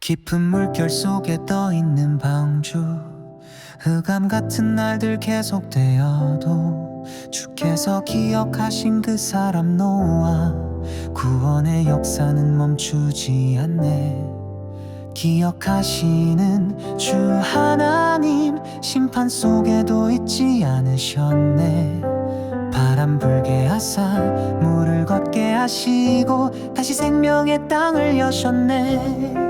깊은 물결 속에 떠 있는 방주. 흑암 같은 날들 계속되어도 주께서 기억하신 그 사람 노아. 구원의 역사는 멈추지 않네. 기억하시는 주 하나님 심판 속에도 잊지 않으셨네. 바람 불게 하사 물을 걷게 하시고 다시 생명의 땅을 여셨네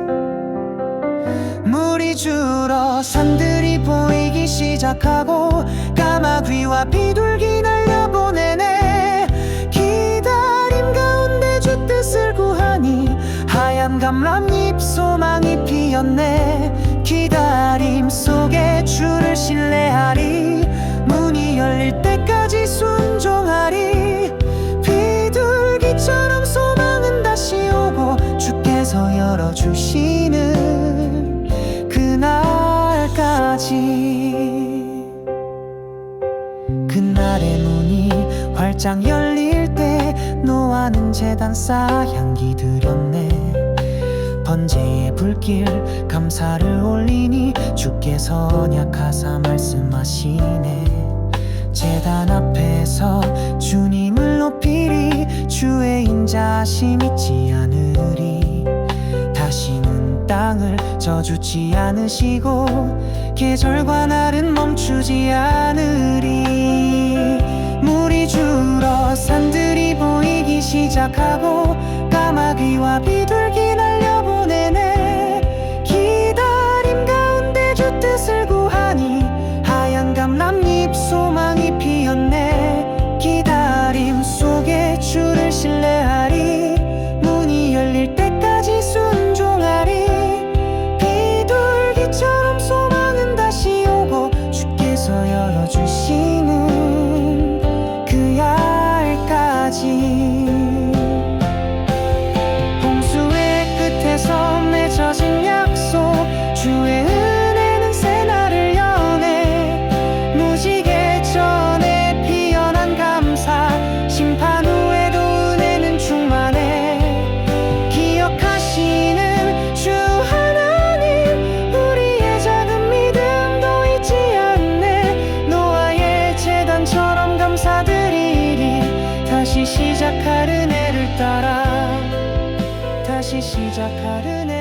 물이 줄어 산들이 보이기 시작하고 까마귀와 비둘기 날려보내네. 기다림 가운데 주 뜻을 구하니 하얀 감람잎 소망이 피었네. 기다림 속에 주를 신뢰하리. 문이 열릴 때까지 순종하리. 비둘기처럼 소망은 다시 오고 주께서 열어주시 그날까지. 그날의 문이 활짝 열릴 때 노아는 재단사 향기 드렸네. 번제의 불길 감사를 올리니 주께서 언약하사 말씀하시네. 재단 앞에서 주님을 높이리 주의 인자심 잊지 않으리 땅을 져주지 않으시고 계절과 날은 멈추지 않으리. 물이 줄어 산들이 보이기 시작하고 까마귀와 비둘기 心。 다시 시작하는